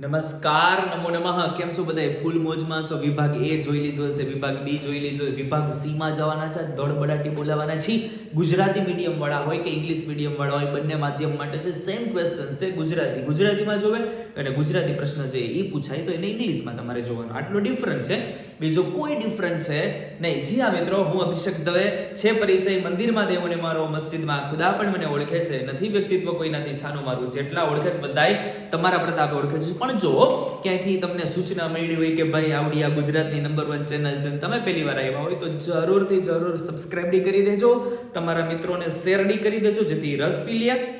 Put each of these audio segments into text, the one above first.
નમસ્કાર, નમો નમઃ. કેમ છો બધાય? ફૂલ મોજમાં છો. વિભાગ એ જોઈ લીધો હશે, વિભાગ બી જોઈ લીધો છે વિભાગ સી માં જવાના છે. દોડ બડાટી બોલાવાના છે. ગુજરાતી મીડિયમ વાળા હોય કે ઇંગ્લિશ મીડિયમ વાળા હોય, બંને માધ્યમ માટે છે. સેમ ક્વેશ્ચન છે ગુજરાતી. ગુજરાતીમાં જોવે અને ગુજરાતી પ્રશ્ન છે એ પૂછાય તો એને ઇંગ્લિશમાં તમારે જોવાનું. આટલો ડિફરન્ટ છે. બીજો કોઈ ડિફરન્ટ છે નહીં. જી આ મિત્રો, હું અભિષેક દવે છે પરિચય મંદિરમાં દેવોને મારો મસ્જિદમાં ખુદા પણ મને ઓળખે છે. નથી વ્યક્તિત્વ કોઈનાથી છાનું મારું. જેટલા ઓળખે છે બધાય, તમારા પ્રતાપે ઓળખે છે. પણ જો ક્યાંયથી તમને સૂચના મળી હોય કે ભાઈ આવડી આ ગુજરાતની નંબર વન ચેનલ છે તમે પહેલી વાર આવ્યા હોય, તો જરૂરથી, જરૂર સબસ્ક્રાઈબ કરી દેજો. તમારા મિત્રોને શેર કરી દેજો. જેથી રસ પી લે.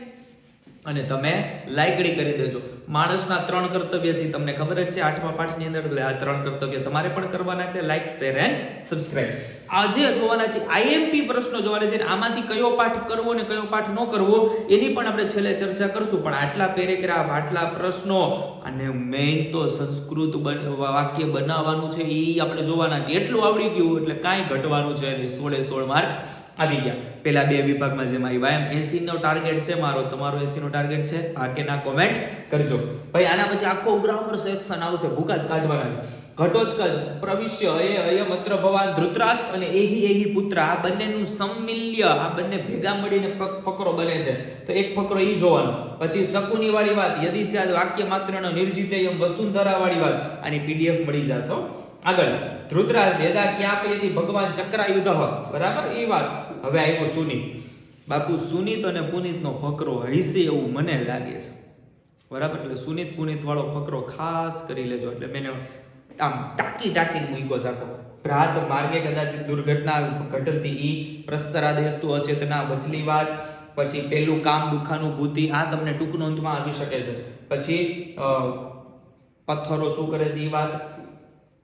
અને તમે લાયકડી કરી દેજો. માણસના ત્રણ કર્તવ્ય છે, તમને ખબર જ છે, આઠમા પાઠની અંદર, એટલે આ ત્રણ કર્તવ્ય તમારે પણ કરવાના છે. લાઈક શેર એન્ડ સબસ્ક્રાઇબ આજે જોવાના છે આઈએમપી પ્રશ્નો જોવાના છે આમાંથી કયો પાઠ કરવો ને કયો પાઠ ન કરવો, એની પણ આપણે છેલ્લે ચર્ચા કરશું. પણ આટલા પેરેગ્રાફ, આટલા પ્રશ્નો, અને મેઇન તો સંસ્કૃત વાક્ય બનાવવાનું છે એ આપણે જોવાના છે. એટલું આવડી ગયું, એટલે કાંઈ ઘટવાનું છે સોળે સોળ માર્ક આવી ગયા. પેલા બે વિભાગમાં જેમાં આવ્યા એમ એસી નો ટાર્ગેટ છે, મારો તમારો એસી નો ટાર્ગેટ છે આ કે ના કોમેન્ટ કરજો. ભાઈ, આના પછી આખો ગ્રામર સેક્શન આવશે, ભૂકા જ કાઢવાના છે. ઘટોત્કચ, પ્રવિશ્ય, એ અયમ અત્ર ભવાન, ધૃતરાષ્ટ્ર અને એહી એહી પુત્ર, આ બંનેનું સમમિલ્ય, આ બંને ભેગા મળીને ફકરો બને છે. તો એક ફકરો એ જોવાનો. પછી શકુની વાળી વાત, યદિ સ્યાદ વાક્ય માત્રનો નિર્જિતેયમ વસુંધરા વાળી વાત. આની પીડીએફ મળી જશો આગળ, ધૃતરાષ્ટ્ર, યદા ક્યાં પયથી ભગવાન ચક્રાયુધ. બરાબર? એ વાત. હવે આવ્યો સુનીત બાપુ, સુનીત અને પુનીતનો ફકરો હૈસે એવું મને લાગે છે. બરાબર? એટલે સુનીત પુનિત વાળો ફકરો ખાસ કરી લેજો. એટલે મેં આમ ટાંકી ટાંકી મૂક્યો ચાકો ભ્રાત માર્ગે કદાચ દુર્ઘટના ઘટતી ઈ પ્રસ્તરા દેસ્તુ અચેતના વચલી વાત. પછી પેલું કામ દુખાનું ભૂતિ આ તમને ટૂંક નોંધમાં આવી શકે છે. પછી પથ્થરો શું કરે છે એ વાત?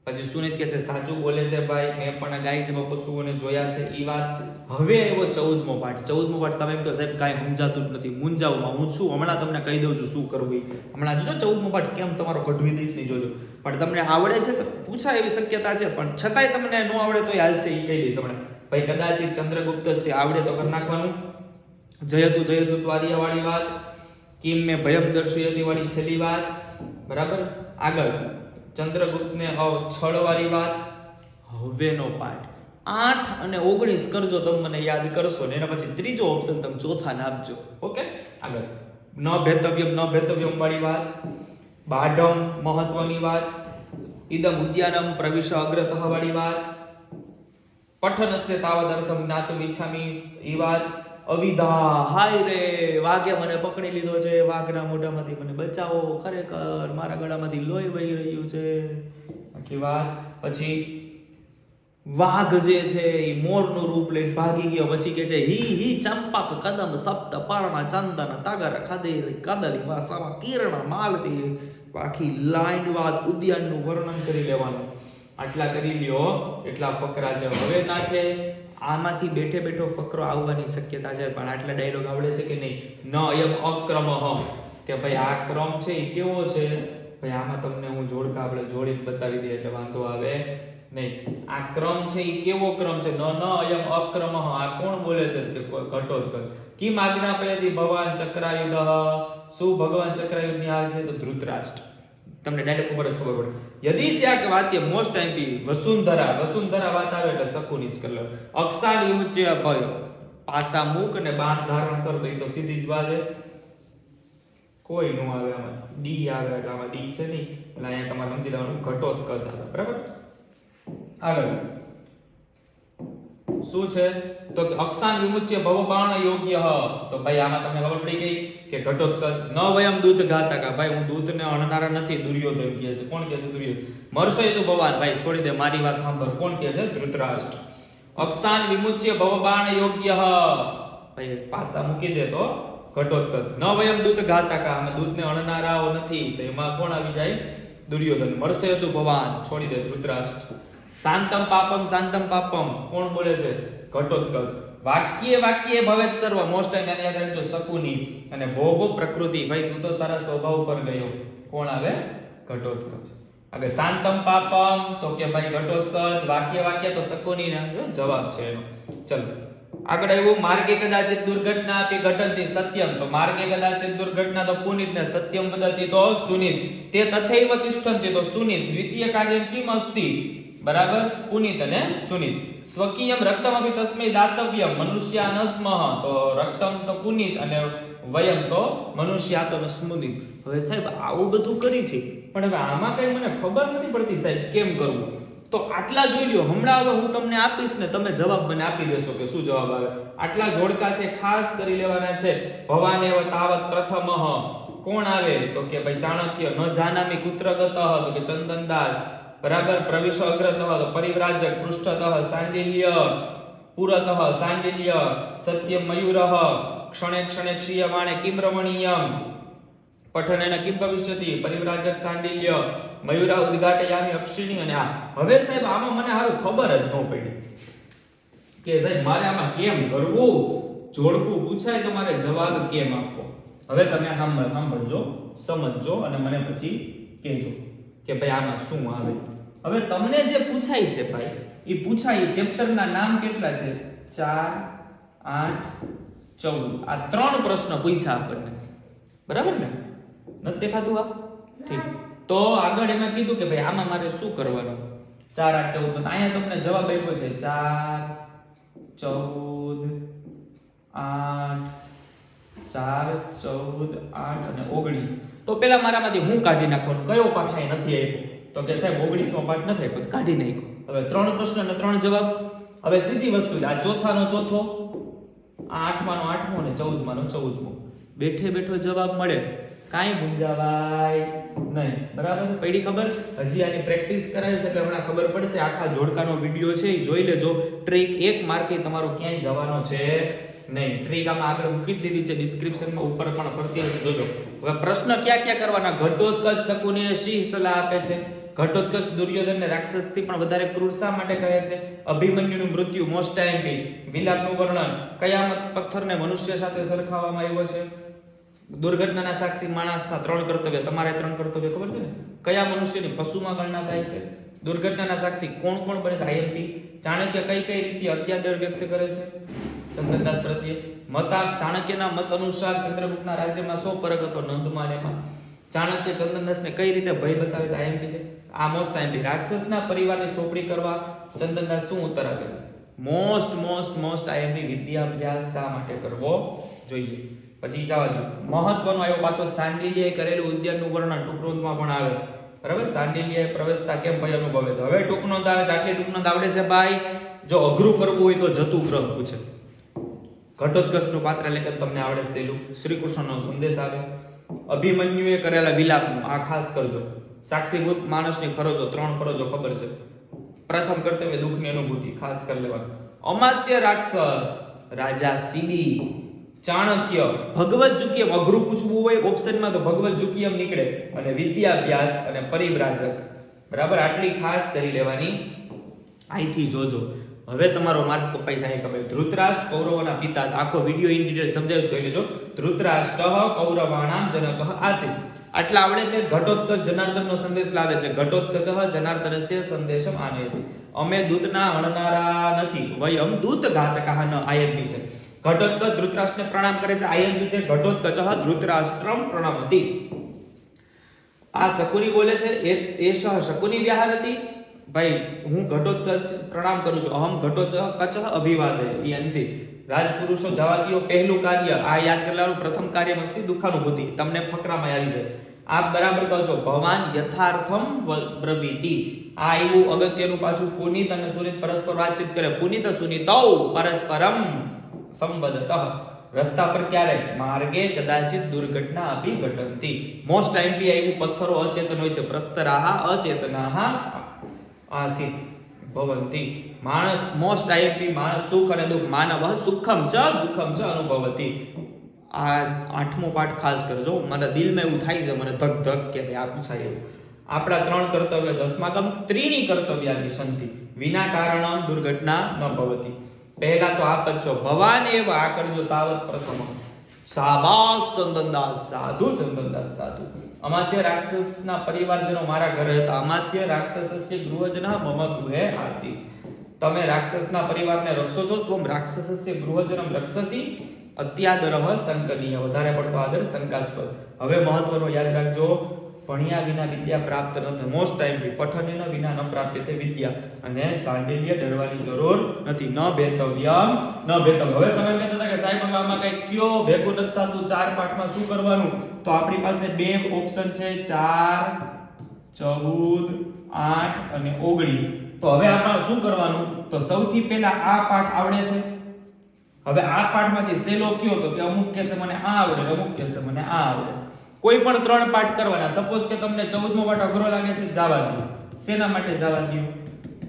પછી સુનિત કે છે સાચું બોલે છે ભાઈ, મેં પણ ગાય જેવા પશુઓને જોયા છે. એ વાત હવે આવ્યો ચૌદમો પાઠ. ચૌદમો પાઠ તમે એમ કહો, સાહેબ, કાંઈ સમજાતું જ નથી. મૂંઝાવમાં હું છું. હમણાં તમને કહી દઉં છું શું કરવું. હમણાં જોજો ચૌદમો પાઠ કેમ તમારો કઢવી દઈશ નહીં જોજો. પણ તમને આવડે છે તો પૂછાય એવી શક્યતા છે, પણ છતાંય તમને ન આવડે તો હાલશે એ કહી દઈશ હમણાં. ભાઈ કદાચ ચંદ્રગુપ્ત છે, આવડે તો કરી નાખવાનું. જયતુ જયતુ વાળી વાત. કિમ મેં ભયમ દર્શયતી વાળી છેલ્લી વાત. બરાબર? આગળ. ચંદ્રગુપ્તને અ છળ વાળી વાત, હવેનો પાઠ. આઠ અને ઓગણીસ કરજો તમે મને યાદ કરશો ને, એના પછી ત્રીજો ઓપ્શન તમે ચોથાને આપજો. ઓકે? આગળ. ન ભેતવ્યમ ન ભેતવ્યમ વાળી વાત, બાઢમ મહત્વની વાત ઇદમ ઉદ્યાનમ પ્રવિશ અગ્રતઃ વાળી વાત, પઠનસ્ય તાવદ અર્થમ જ્ઞાતુમ ઈચ્છામી એ વાત અવિધા, હાય રે, વાઘે મને પકડી લીધો છે, વાઘના મોઢામાંથી મને બચાવો, ખરેખર મારા ગળામાંથી લોહી વહી રહ્યું છે. આખી વાત. પછી વાઘ જે છે એ મોરનું રૂપ લઈને ભાગી ગયો, પછી કે છે, હી હી, ચંપક, કદમ, સપ્ત, પર્ણ, ચંદન, તગર, ખદેરી, કદલી, વાસવા, કિરણ માલતી આખી લાઈન વાત ઉદ્યાનનું વર્ણન કરી લેવાનું. આટલા કરી લ્યો, એટલા ફકરા છે. હવે ના છે. આમાંથી બેઠે બેઠો ફકરો આવવાની શક્યતા છે, પણ આટલા ડાયલોગ આવડે છે કે નહીં? ન અયમ અક્રમ કે ભાઈ આ ક્રમ છે એ કેવો છે? ભાઈ આમાં તમને હું જોડકા આપણે જોડીને બતાવી દઈએ, એટલે વાંધો આવે નહીં. આ ક્રમ છે એ કેવો ક્રમ છે? ન ન અયમ અક્રમ આ કોણ બોલે છે કે ઘટોત્કચ કિમ આજ્ઞા પહેલેથી ભગવાન ચક્રાયુધ શું ભગવાન ચક્રાયુધની આવે છે? તો ધૃતરાષ્ટ્ર. તમને ડાયરેક્ટ ઉપર જ ખબર પડે. યદિ સ્યાક વાત્ય મોસ્ટ એમ્પી વસુંધરા વસુંધરા વાત આવે એટલે સકુની જ કલર. લો અક્ષાન યુચ્ય ભય. પાસા મૂક અને બાણ ધારણ કર તો એ તો સીધી જ વાત કોઈ નું આવે આમાં. ડી આવે એટલે આમાં ડી છે નહીં. એટલે અહીંયા તમારે સમજી લેવાનું ઘટોત્કચ આવે. બરાબર? આગળ. શું છે? તો કે અક્ષાન વિમુચ્ય ભવબાણ યોગ્ય. તો ભાઈ, આમાં તમને ખબર પડી ગઈ કે ઘટોત્કચ ન વયમ દૂધ ઘાતકા ભાઈ, હું દૂધને અણનારા નથી, દુર્યોધન કહે છે. કોણ કહે છે? દુર્યોધન. મરશે તું ભવાન ભાઈ, છોડી દે, મારી વાત સાંભળ. કોણ કહે છે? ધૃતરાષ્ટ્ર. અક્ષાન વિમુચ્ય ભવબાણ યોગ્ય. ભાઈ, પાસા મૂકી દે તો ઘટોત્કચ. ન વયમ દૂધ ઘાતકા અમે દૂધને અણનારાઓ નથી. તો એમાં કોણ આવી જાય? દુર્યોધન. મરશે તું ભવાન છોડી દે, ધૃતરાષ્ટ્ર. શાંતમ પાપમ શાંતમ પાપમ. કોણ બોલે છે? ઘટોત્કચ. વાક્ય વાક્ય ભવેત સર્વ. મોસ્ટ ટાઈમ એને યાદ રાખજો, શકુની. અને ભોગો પ્રકૃતિ. ભાઈ, તું તો તારા સ્વભાવ પર ગયો. કોણ આવે? ઘટોત્કચ. આગળ શાંતમ પાપમ, તો કે ભાઈ ઘટોત્કચ. વાક્ય વાક્ય તો શકુની ને જવાબ છે એનો. ચલો. આગળ આવ્યું, માર્ગે કદાચિત દુર્ઘટના આપી ઘટનથી સત્યમ. તો માર્ગે કદાચિત દુર્ઘટના તો પુનિત ને સત્યમ બદલતી તો સુનિત. તે તથૈવ તિષ્ઠંતિ તો સુનિત. દ્વિતીય કાર્ય કિમ અસ્તિ? બરાબર? પુનિત અને સુનિત. સ્વકીયમ રક્તમ તસ્મૈ દાતવ્યમ, મનુષ્યા ન તો રક્તમ તો પુનિત અને વયમ તો મનુષ્યા તો સ્મુનિત હવે સાહેબ, આવું બધું કરી છે. પણ હવે આમાં કઈ મને ખબર નથી પડતી સાહેબ, કેમ કરવું? તો આટલા જોઈ લ્યો. હમણાં હવે હું તમને આપીશ ને તમે જવાબ મને આપી દેશો કે શું જવાબ આવે. આટલા જોડકા છે, ખાસ કરી લેવાના છે. ભવાનેવ તાવત પ્રથમ. કોણ આવે? તો કે ભાઈ ચાણક્ય ન જાનામી કુત્રગત તો કે ચંદનદાસ. બરાબર? પ્રવિશ અગ્રતઃ, તો પરિવ્રાજક પૃષ્ઠતઃ, સાંડિલ્ય પુરતઃ, સાંડિલ્ય સત્ય મયુરઃ ક્ષણે ક્ષણે ક્ષીયમાણે કિમ રમણીયમ પઠનેન કિમ ભવિષ્યતિ પરિવ્રાજક, સાંડિલ્ય, મયુરા ઉદ્ઘાટયામી અક્ષિણી અને આ. હવે સાહેબ, આમાં મને હારું ખબર જ ન પડી કે સાહેબ, મારે આમાં કેમ કરવું? જોડકું પૂછાય તો મારે જવાબ કેમ આપવો? હવે તમે સાંભળ, સાંભળજો, સમજજો અને મને પછી કહેજો કે ભાઈ આમાં શું આવે. હવે તમને જે પૂછાય છે ભાઈ, એ પૂછાય ચેપ્ટરના નામ કેટલા છે? ચાર, આઠ, ચૌદ. આ ત્રણ પ્રશ્ન પૂછ્યા આપણને. બરાબર ને? નથી દેખાતું આ? ઠીક. તો આગળ એમાં કીધું કે ભાઈ, આમાં મારે શું કરવાનું? ચાર, આઠ, ચૌદ. અહીંયા તમને જવાબ આપ્યો છે. ચાર, ચૌદ, આઠ, ચાર, ચૌદ, આઠ અને ઓગણીસ. તો પેલા મારામાંથી હું કાઢી નાખવાનું? કયો પાઠ નથી આપ્યો? તો કે સાહેબ, ઓગણીસમો પાઠ નથી આપ્યો કાઢી નાખ્યો. હવે ત્રણ પ્રશ્ન અને ત્રણ જવાબ. હવે સીધી વસ્તુ છે, આ ચોથાનો ચોથો, આ આઠમાનો આઠમો અને ચૌદમાનો ચૌદમો. બેઠે બેઠો જવાબ મળે. કાંઈ ગુંજાવાય નહીં. બરાબર? પડી ખબર? હજી આની પ્રેક્ટિસ કરાવી છે, એટલે હમણાં ખબર પડશે. આખા જોડકાનો વીડિયો છે એ જોઈ લેજો. ટ્રીક એક માર્કે તમારો ક્યાંય જવાનો છે નહીં. ટ્રીક આમાં આગળ મૂકી દીધી છે ડિસ્ક્રિપ્શનમાં ઉપર પણ પડતી હશે. જોજો. હવે પ્રશ્ન ક્યાં ક્યાં કરવાના? ઘટોત્કચ શકુને સિંહ સલાહ આપે છે? ઘટોત્કચ દુર્યોધનને રાક્ષસથી પણ વધારે ક્રૂર શા માટે કહે છે. અભિમન્યુનું મૃત્યુ મોસ્ટ ટાઈમ વિલાપનું વર્ણન કયામત પથ્થરને મનુષ્ય સાથે સરખાવવામાં આવ્યો છે? દુર્ઘટનાના સાક્ષી માણસના ત્રણ કર્તવ્ય. તમારે ત્રણ કર્તવ્ય ખબર છે ને? કયા મનુષ્યની પશુમાં ગણના થાય છે? દુર્ઘટનાના સાક્ષી કોણ કોણ બને છે? આઈએમપી ચાણક્ય કઈ કઈ રીતે અત્યાદર વ્યક્ત કરે છે? ચંદ્રદાસ પ્રત્યે. મતા ચાણક્યના મત અનુસાર ચંદ્રગુપ્તના રાજ્યમાં શું ફરક હતો? નંદમાં એમાં ચાણક્ય ચંદનદાસને કઈ રીતે ભય બતાવે છે? આઈએમપી છે. આ મોસ્ટ આઈએમપી રાક્ષસના પરિવારની ચોપડી કરવા ચંદનદાસ શું ઉત્તર આપે છે? મોસ્ટ મોસ્ટ મોસ્ટ આઈએમપી વિદ્યાભ્યાસ શા માટે કરવો જોઈએ? પછી જવા દો. મહત્વનો આવ્યો પાછો સાંડિલ્યએ કરેલું ઉદ્યાનનું વર્ણન ટૂંકમાં પણ આવે. બરાબર? સાંડિલ્યએ પ્રવેશતા કેમ ભય અનુભવે છે? હવે ટૂંકનો આવે આટલી ટૂંકનો આવડે છે ભાઈ. જો અઘરું કરવું હોય તો જતું ગ્રહ પૂછે. ઘટોત્કચનું પાત્ર લેખન તમને આવડે સહેલું શ્રી કૃષ્ણનો સંદેશ આવે અભિમન્યુએ કરેલા વિલાપનું આ ખાસ કરજો. સાક્ષીભૂત માણસની ફરજો, ત્રણ ફરજો ખબર છે. પ્રથમ કર્તવ્ય દુઃખની અનુભૂતિ, ખાસ કરી લેવાનું. અમાત્ય રાક્ષસ, રાજા સીડી, ચાણક્ય, ભગવત જુકિયમ અઘરું પૂછવું હોય ઓપ્શનમાં તો ભગવત જુકિયમ નીકળે. અને વિદ્યાભ્યાસ અને પરિવ્રાજક. બરાબર? આટલી ખાસ કરી લેવાની. અહીંથી જોજો. હવે તમારો માર્ક કપાઈ જાય કે ભાઈ ધૃતરાષ્ટ્ર કૌરવોના પિતા. આખો વિડિયો ઇન ડિટેલ સમજાવી જોઈ લેજો. ધૃતરાષ્ટ્ર કૌરવાણામ જનક આસિત આટલા આવડે છે, ઘટોત્કચ જનાર્દનનો સંદેશ લાવે છે. ઘટોત્કચ જનાર્દનસ્ય સંદેશમ આનયતિ. અમે દૂતના હણનારા નથી, વયમ દૂત ઘાતકાહ ન આયનની છે. ઘટોત્કચ ધૃતરાષ્ટ્રને પ્રણામ કરે છે આયનની છે. ઘટોત્કચ ધૃતરાષ્ટ્રમ પ્રણામતી. આ શકુની બોલે છે, એ એષ શકુની વ્યાહાર હતી ભાઈ, હું ઘટોત્કચ પ્રણામ કરું છું. અહમ ઘટોચ કચ અભિવાદય એ અંતે રાજપુરુષો જવા દ્યો પહેલું કાર્ય, આ યાદ કરવાનું પ્રથમ કાર્ય મસ્તી, દુઃખાનુભૂતિ. તમને ફકરામાં આવી જાય. આપ બરાબર કહો છો, ભવાન યથાર્થમ બ્રવીતિ આ એવું અગત્યનું પાછું પુનિત અને સુનિત પરસ્પર વાતચીત કરે. પુનિત સુનિતૌ પરસ્પરમ સંબદત રસ્તા પર ક્યારેક માર્ગે કદાચિત દુર્ઘટના અભી મોસ્ટ મોસ્ટ ટાઈમથી આવ્યું પથ્થરો અચેતન હોય છે. પ્રસ્તરાહ અચેતનાહ આસિત ભવંતી. માણસ મોસ્ટ આઈએમપી માણસ સુખ અને દુઃખ? માનવ. સુખમ ચ દુઃખમ ચ અનુભવતી. આ આઠમો પાઠ ખાસ કરજો. મારા દિલમાં એવું થાય છે, મને ધક ધક કે ભાઈ આ પૂછાય એવું. આપણા ત્રણ કર્તવ્ય છે ત્રીની કર્તવ્યાની સંતિ વિના કારણમ દુર્ઘટના ન ભવતી. પહેલા તો આપ જ છો. ભવાન એવ આ કરજો તાવત પ્રથમ. સાબાસ ચંદનદાસ સાધુ ચંદનદાસ સાધુ. અમાત્ય રાક્ષસના પરિવારજનો મારા ઘરે હતા. અમાત્ય રાક્ષસસ્ય ગૃહજના મમ ગૃહે આસી તમે રાક્ષસના પરિવારને રક્ષો છો, તો રાક્ષસસ્ય ગૃહજનમ રક્ષસી. અત્યાદરહ સંકનીય. વધારે પડતો આદર શંકાસ્પદ. હવે મહત્વનો યાદ રાખજો ભણ્યા વિના વિદ્યા પ્રાપ્ત ન થાય. મોસ્ટ ટાઈમ બી પઠન વિના ન પ્રાપ્યતે વિદ્યા. અને સાંડિલ્ય ડરવાની જરૂર નથી. ન ભેતવ્યમ ન ભેતવ હવે તમે એમ કહેતા હતા કે સાહેબ હવે આમાં કઈ કયો ભેગું નથી થતું. ચાર પાઠમાં શું કરવાનું? તો આપણી પાસે બે ઓપ્શન છે. ચાર, ચૌદ, આઠ અને ઓગણીસ. તો હવે આપણે શું કરવાનું? તો સૌથી પહેલા આ પાઠ આવડે છે. હવે આ પાઠમાંથી સેલો કયો? તો કે અમુક કહેશે મને આ આવડે અમુક કહેશે મને આ આવડે. કોઈ પણ ત્રણ પાઠ કરવાના. સપોઝ કે તમને 14મો પાઠ અઘરો લાગે છે, જવા દો શેના માટે જવા દો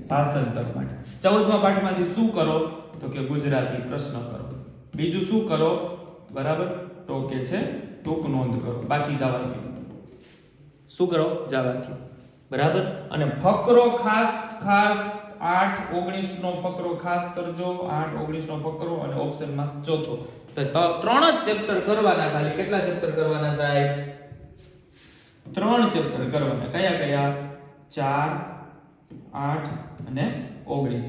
ભાષાંતર માટે. 14મા પાઠમાંથી શું કરો? તો કે ગુજરાતી પ્રશ્ન કરો. બીજું શું કરો? બરાબર? તો કે છે, ટૂંક નોંધ કરો. બાકી જવા દો શું કરો? જવા દો બરાબર? અને ફકરો ખાસ ખાસ, આઠ ઓગણીસ નો ફકરો ખાસ કરજો. આઠ ઓગણીસ નો ફકરો અને ઓપ્શનમાં ચોથો. તો ત્રણ જ ચેપ્ટર કરવાના ખાલી. કેટલા ચેપ્ટર કરવાના સાહેબ? ત્રણ ચેપ્ટર કરવાના. કયા કયા? ચાર આઠ અને ઓગણીસ.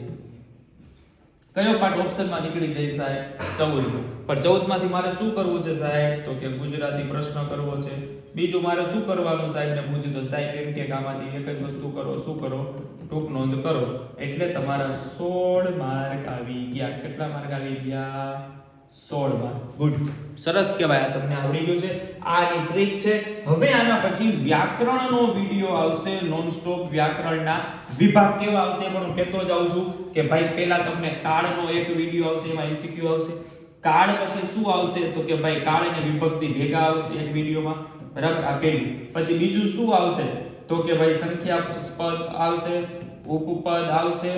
કયો પાઠ ઓપ્શનમાં નીકળી જાય સાહેબ? ચૌદ પણ ચૌદમાંથી મારે શું કરવું છે સાહેબ? તો કે ગુજરાતી પ્રશ્ન કરવો છે. બીજું મારે શું કરવાનું સાહેબ? ને પૂછ્યું તો સાહેબ એમ કે આમાંથી એક જ વસ્તુ કરો શું કરો? ટૂંક નોંધ કરો. એટલે તમારા સોળ માર્ક આવી ગયા. કેટલા માર્ક આવી ગયા? 16 માર્ક ગુડ સરસ કહેવાય તમને આવડી ગયું છે. આ એ ટ્રીક છે. હવે આના પછી વ્યાકરણનો વીડિયો આવશે નોન સ્ટોપ વ્યાકરણના. વિભાગ કેવા આવશે પણ હું કહેતો જાઉં છું કે ભાઈ, પહેલા તમને કાળનો એક વીડિયો આવશે, એમાં એમસીક્યુ આવશે. કાળ પછી શું આવશે? તો કે ભાઈ કાળ અને વિભક્તિ ભેગા આવશે એક વિડીયોમાં બરાબર? આ પહેલું. પછી બીજું શું આવશે? તો કે ભાઈ સંખ્યા પદ આવશે, ઉપપદ આવશે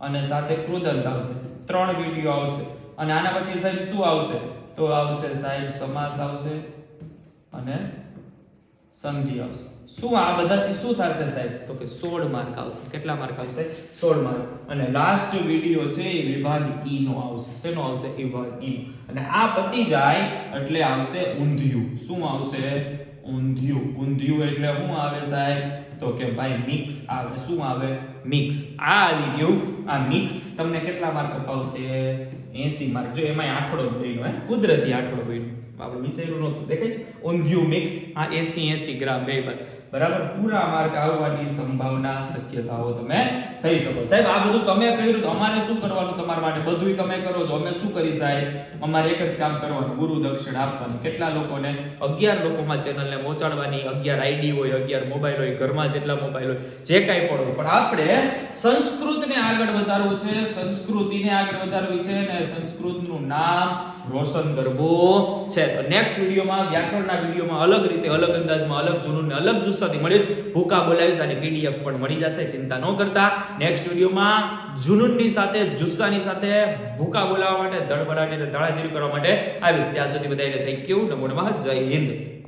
અને સાથે કૃદંત આવશે. ત્રણ વિડિયો આવશે. અને આના પછી સાહેબ શું આવશે? તો આવશે સાહેબ સમાસ આવશે અને સંધિ આવશે. શું આ બધાથી શું થશે સાહેબ? તો કે 16 માર્ક આવશે. કેટલા માર્ક આવશે? 16 માર્ક. અને લાસ્ટ વિડિયો છે એ વિભાગ ઈ નો આવશે. શેનો આવશે? વિભાગ ઈ અને આ પતી જાય એટલે આવશે ઊંધિયું. શું આવશે? ઊંધિયું. ઊંધિયું એટલે શું આવે સાહેબ? તો કે ભાઈ મિક્સ આવે. શું આવે? મિક્સ આ આવી ગયું આ મિક્સ તમને કેટલા માર્ક અપાવશે? એસી માર્ક જો એમાં આઠડો બન્યો હે? કુદરતી આઠડો બન્યો આપણે વિચાર્યું નહોતું. દેખાય છે? ઊંધિયું મિક્સ આ 80 80 ગ્રામ બે બરાબર? પૂરા માર્ક આવવાની સંભાવના, શક્યતાઓ તમે થઈ શકો. સાહેબ, આ બધું તમે કર્યું અમારે શું કરવાનું તમારા માટે? બધુંય તમે કરો છો. અમે શું કરી સાહેબ? અમારે એક જ કામ કરવાનું, ગુરુ દક્ષિણ આપવાનું. કેટલા લોકોને? 11 લોકોમાં ચેનલને પહોંચાડવાની 11 આઈડી હોય 11 મોબાઈલ હોય, ઘરમાં જેટલા મોબાઈલ હોય, જે કાંઈ પણ હોય. પણ આપણે સંસ્કૃતને આગળ વધારવું છે, સંસ્કૃતિને આગળ વધારવી છે અને સંસ્કૃતનું નામ રોશન કરવું છે. નેક્સ્ટ વિડીયોમાં, વ્યાકરણના વિડીયોમાં અલગ રીતે, અલગ અંદાજમાં, અલગ જૂનું અલગ જુસ્સાથી મળીશ ભૂકા બોલાવીશ અને પીડીએફ પણ મળી જશે, ચિંતા ન કરતા. નેક્સ્ટ વિડીયોમાં જુનૂનની સાથે, જુસ્સાની સાથે ભૂકા બોલાવવા માટે ધડબડાટ એટલે ધડાજીરું કરવા માટે આવીશ. ત્યાં સુધી બધાને થેન્ક યુ નમો નમઃ. જય હિન્દ.